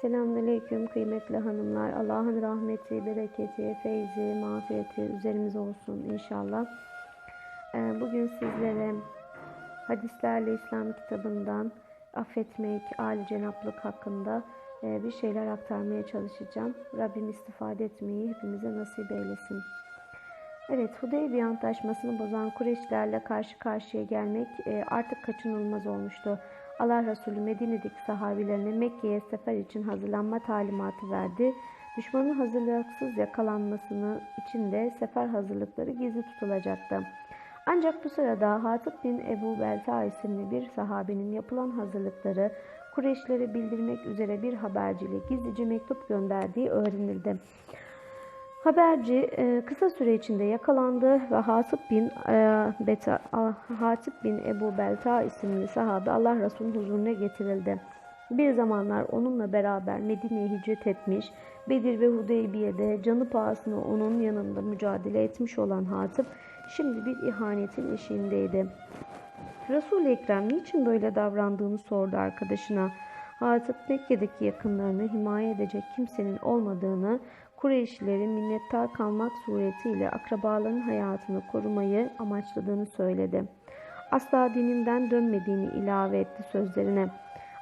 Selamünaleyküm kıymetli hanımlar. Allah'ın rahmeti, bereketi, feyzi, mağfireti üzerimize olsun inşallah. Ee, Bugün sizlere Hadislerle İslam kitabından affetmek, âli cenaplık hakkında e, bir şeyler aktarmaya çalışacağım. Rabbim istifade etmeyi hepimize nasip eylesin. Evet, Hudeybiye Antlaşması'nı bozan Kureyşlerle karşı karşıya gelmek e, artık kaçınılmaz olmuştu. Allah Resulü Medine'deki sahabilerine Mekke'ye sefer için hazırlanma talimatı verdi. Düşmanın hazırlıksız yakalanmasını için de sefer hazırlıkları gizli tutulacaktı. Ancak bu sırada Hatip bin Ebu Belta isimli bir sahabinin yapılan hazırlıkları Kureyşlere bildirmek üzere bir haberciyle gizlice mektup gönderdiği öğrenildi. Haberci e, kısa süre içinde yakalandı ve Hatip bin e, Beta, Hatip bin Ebu Belta isimli sahabe Allah Resulü'nün huzuruna getirildi. Bir zamanlar onunla beraber Medine'ye hicret etmiş, Bedir ve Hudeybiye'de canı pahasına onun yanında mücadele etmiş olan Hatip, şimdi bir ihanetin eşiğindeydi. Resul-i Ekrem niçin böyle davrandığını sordu arkadaşına. Hatip Mekke'deki yakınlarını himaye edecek kimsenin olmadığını, Kureyşlilerin minnettar kalmak suretiyle akrabaların hayatını korumayı amaçladığını söyledi. Asla dininden dönmediğini ilave etti sözlerine.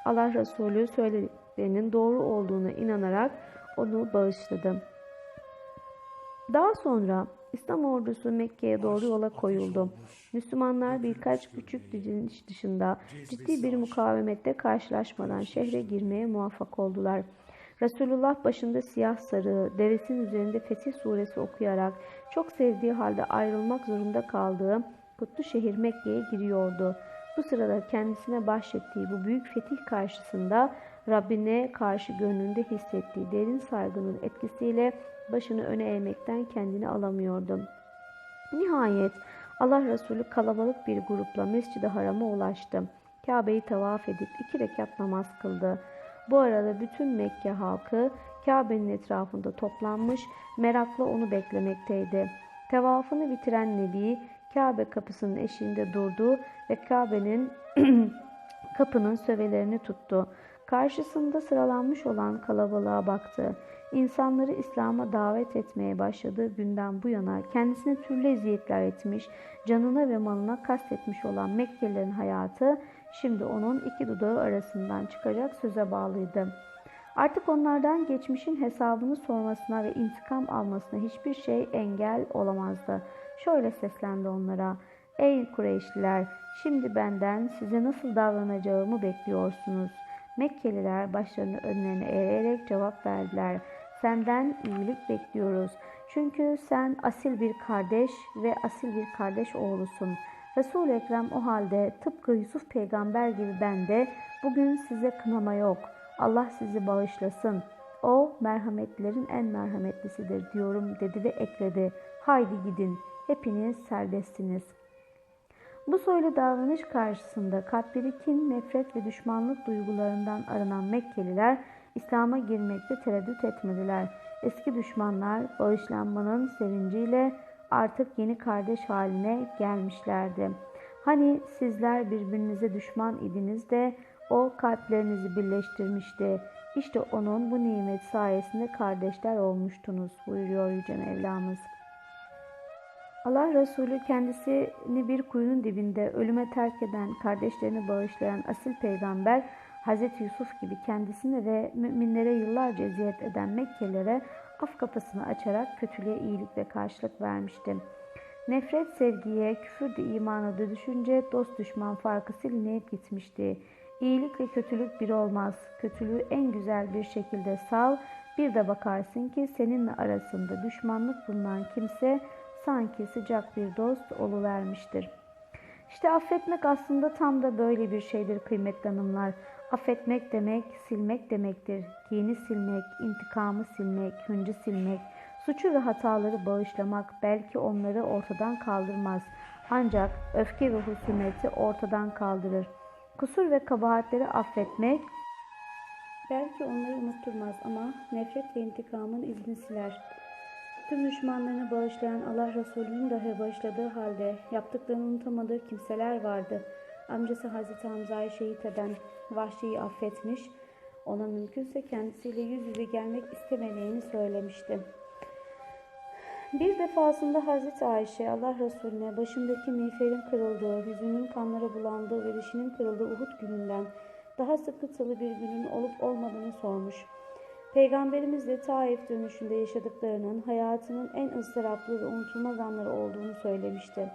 Allah Resulü söylediklerinin doğru olduğuna inanarak onu bağışladı. Daha sonra İslam ordusu Mekke'ye doğru yola koyuldu. Müslümanlar birkaç küçük direniş dışında ciddi bir mukavemette karşılaşmadan şehre girmeye muvaffak oldular. Resulullah başında siyah sarığı, devesinin üzerinde Fetih suresi okuyarak çok sevdiği halde ayrılmak zorunda kaldığı kutlu şehir Mekke'ye giriyordu. Bu sırada kendisine bahşettiği bu büyük fetih karşısında Rabbine karşı gönlünde hissettiği derin saygının etkisiyle başını öne eğmekten kendini alamıyordu. Nihayet Allah Resulü kalabalık bir grupla Mescid-i Haram'a ulaştı. Kabe'yi tavaf edip iki rekat namaz kıldı. Bu arada bütün Mekke halkı Kabe'nin etrafında toplanmış, merakla onu beklemekteydi. Tevafını bitiren Nebi, Kabe kapısının eşiğinde durdu ve Kabe'nin kapının sövelerini tuttu. Karşısında sıralanmış olan kalabalığa baktı. İnsanları İslam'a davet etmeye başladığı günden bu yana kendisine türlü eziyetler etmiş, canına ve malına kastetmiş olan Mekkelilerin hayatı şimdi onun iki dudağı arasından çıkacak söze bağlıydı. Artık onlardan geçmişin hesabını sormasına ve intikam almasına hiçbir şey engel olamazdı. Şöyle seslendi onlara. Ey Kureyşliler! Şimdi benden size nasıl davranacağımı bekliyorsunuz. Mekkeliler başlarını önlerine eğerek cevap verdiler. Senden iyilik bekliyoruz. Çünkü sen asil bir kardeş ve asil bir kardeş oğlusun. Resul-i Ekrem o halde tıpkı Yusuf peygamber gibi ben de bugün size kınama yok. Allah sizi bağışlasın. O merhametlerin en merhametlisidir diyorum dedi ve ekledi. Haydi gidin. Hepiniz serbestsiniz. Bu soylu davranış karşısında kalpleri kin, nefret ve düşmanlık duygularından arınan Mekkeliler İslam'a girmekte tereddüt etmediler. Eski düşmanlar bağışlanmanın sevinciyle artık yeni kardeş haline gelmişlerdi. Hani sizler birbirinize düşman idiniz de o kalplerinizi birleştirmişti. İşte onun bu nimet sayesinde kardeşler olmuştunuz buyuruyor Yüce Mevlamız. Allah Resulü kendisini bir kuyunun dibinde ölüme terk eden, kardeşlerini bağışlayan asil peygamber Hz. Yusuf gibi kendisine ve müminlere yıllarca eziyet eden Mekkelilere af kapısını açarak kötülüğe iyilikle karşılık vermişti. Nefret sevgiye, küfür de imana dönüşünce dost düşman farkı silinip gitmişti. İyilik ve kötülük bir olmaz. Kötülüğü en güzel bir şekilde sav, bir de bakarsın ki seninle arasında düşmanlık bulunan kimse sanki sıcak bir dost oluvermiştir. İşte affetmek aslında tam da böyle bir şeydir kıymetli hanımlar. Affetmek demek, silmek demektir. Kini silmek, intikamı silmek, hıncı silmek, suçu ve hataları bağışlamak belki onları ortadan kaldırmaz. Ancak öfke ve husumeti ortadan kaldırır. Kusur ve kabahatleri affetmek belki onları unutturmaz ama nefret ve intikamın izini siler. Tüm düşmanlarını bağışlayan Allah Resulü'nün dahi bağışladığı halde yaptıklarını unutamadığı kimseler vardı. Amcası Hazreti Hamza'yı şehit eden Vahşi'yi affetmiş, ona mümkünse kendisiyle yüz yüze gelmek istemediğini söylemişti. Bir defasında Hazreti Ayşe Allah Resulüne başındaki miğferin kırıldığı, yüzünün kanlara bulandığı ve dişinin kırıldığı Uhud gününden daha sıkıntılı bir günün olup olmadığını sormuş. Peygamberimiz de Taif dönüşünde yaşadıklarının hayatının en ıstıraplı ve unutulmaz anları olduğunu söylemişti.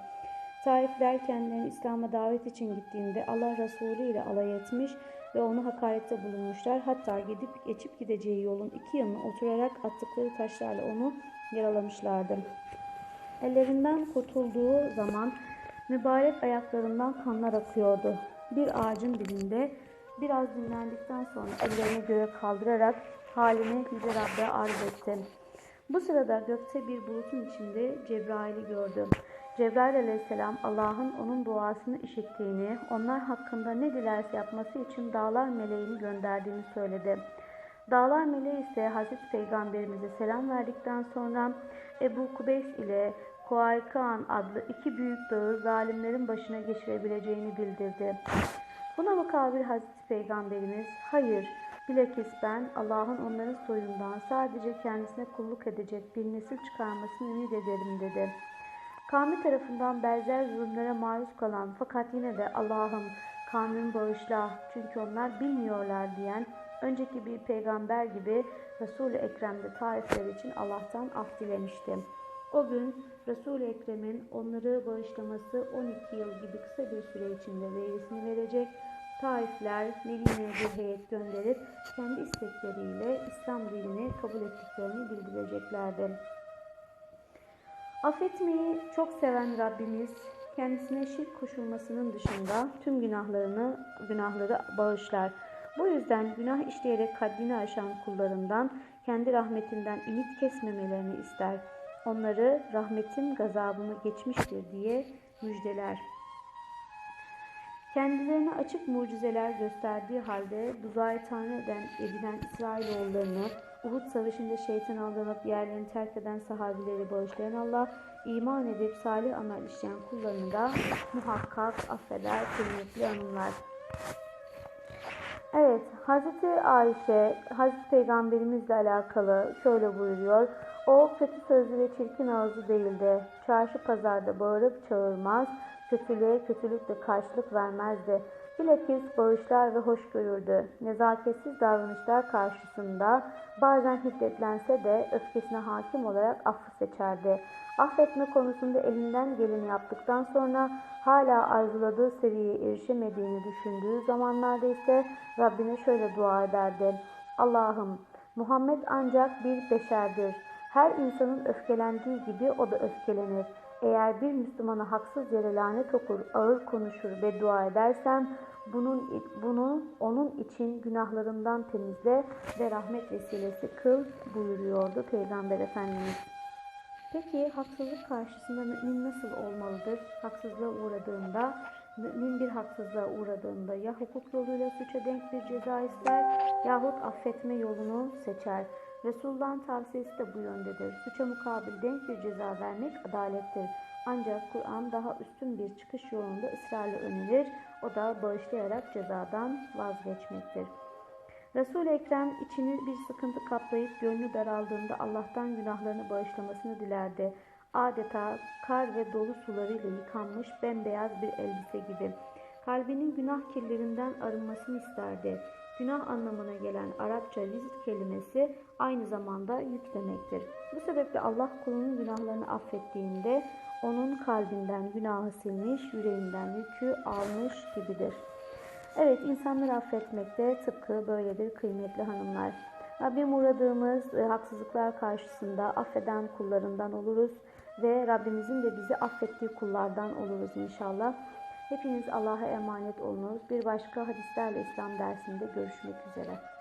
Taifler kendilerini İslam'a davet için gittiğinde Allah Resulü ile alay etmiş ve onu hakarette bulunmuşlar. Hatta gidip geçip gideceği yolun iki yanına oturarak attıkları taşlarla onu yaralamışlardı. Ellerinden kurtulduğu zaman mübarek ayaklarından kanlar akıyordu. Bir ağacın dibinde biraz dinlendikten sonra ellerini göğe kaldırarak halini Yüce Rab'be arz etti. Bu sırada gökte bir bulutun içinde Cebrail'i gördü. Cebrail aleyhisselam Allah'ın onun duasını işittiğini, onlar hakkında ne dilerse yapması için dağlar meleğini gönderdiğini söyledi. Dağlar meleği ise Hazreti Peygamberimize selam verdikten sonra Ebu Kubeys ile Kuaykan adlı iki büyük dağı zalimlerin başına geçirebileceğini bildirdi. Buna mukabil Hazreti Peygamberimiz, hayır, bilakis ben Allah'ın onların soyundan sadece kendisine kulluk edecek bir nesil çıkarmasını ümit ederim dedi. Kavmi tarafından benzer zulümlere maruz kalan fakat yine de Allah'ım kavmimi bağışla çünkü onlar bilmiyorlar diyen önceki bir peygamber gibi Resul-i Ekrem'de Taifler için Allah'tan af dilemişti. O gün Resul-i Ekrem'in onları bağışlaması 12 yıl gibi kısa bir süre içinde meyvesini verecek. Taifler Medine'ye bir heyet gönderip kendi istekleriyle İslam dinini kabul ettiklerini bildireceklerdi. Affetmeyi çok seven Rabbimiz kendisine şirk koşulmasının dışında tüm günahlarını günahları bağışlar. Bu yüzden günah işleyerek haddini aşan kullarından kendi rahmetinden ümit kesmemelerini ister. Onları rahmetim gazabımı geçmiştir diye müjdeler. Kendilerine açık mucizeler gösterdiği halde buzağı tanrı eden, edinen İsrailoğullarını Uhud savaşında şeytan aldanıp yerlerini terk eden sahabileri bağışlayan Allah, iman edip salih amel işleyen kullarını da muhakkak affeder kıymetli anılar. Evet, Hazreti Ayşe, Hazreti Peygamberimizle alakalı şöyle buyuruyor. O kötü sözlü ve çirkin ağzı değildi. Çarşı pazarda bağırıp çağırmaz, kötülüğe kötülükle karşılık vermezdi. Bilakis bağışlar ve hoş görürdü. Nezaketsiz davranışlar karşısında bazen hiddetlense de öfkesine hakim olarak affı seçerdi. Affetme konusunda elinden geleni yaptıktan sonra hala arzuladığı seviyeye erişemediğini düşündüğü zamanlarda ise Rabbine şöyle dua ederdi. Allah'ım Muhammed ancak bir beşerdir. Her insanın öfkelendiği gibi o da öfkelenir. Eğer bir Müslümana haksız yere lanet okur, ağır konuşur ve dua edersem bunun, bunu onun için günahlarından temizle ve rahmet vesilesi kıl buyuruyordu Peygamber Efendimiz. Peki haksızlık karşısında mümin nasıl olmalıdır? Haksızlığa uğradığında, mümin bir haksızlığa uğradığında ya hukuk yoluyla suça denk bir ceza ister yahut affetme yolunu seçer. Resulullah'ın tavsiyesi de bu yöndedir. Suça mukabil denk bir ceza vermek adalettir. Ancak Kur'an daha üstün bir çıkış yolunda ısrarla önerir. O da bağışlayarak cezadan vazgeçmektir. Resul-i Ekrem içini bir sıkıntı kaplayıp gönlü daraldığında Allah'tan günahlarını bağışlamasını dilerdi. Adeta kar ve dolu sularıyla yıkanmış bembeyaz bir elbise gibi. Kalbinin günah kirlerinden arınmasını isterdi. Günah anlamına gelen Arapça vizit kelimesi aynı zamanda yük demektir. Bu sebeple Allah kulunun günahlarını affettiğinde onun kalbinden günahı silmiş, yüreğinden yükü almış gibidir. Evet, insanları affetmek de tıpkı böyledir kıymetli hanımlar. Rabbim uğradığımız e, haksızlıklar karşısında affeden kullarından oluruz ve Rabbimizin de bizi affettiği kullardan oluruz inşallah. Hepiniz Allah'a emanet olunuz. Bir başka hadislerle İslam dersinde görüşmek üzere.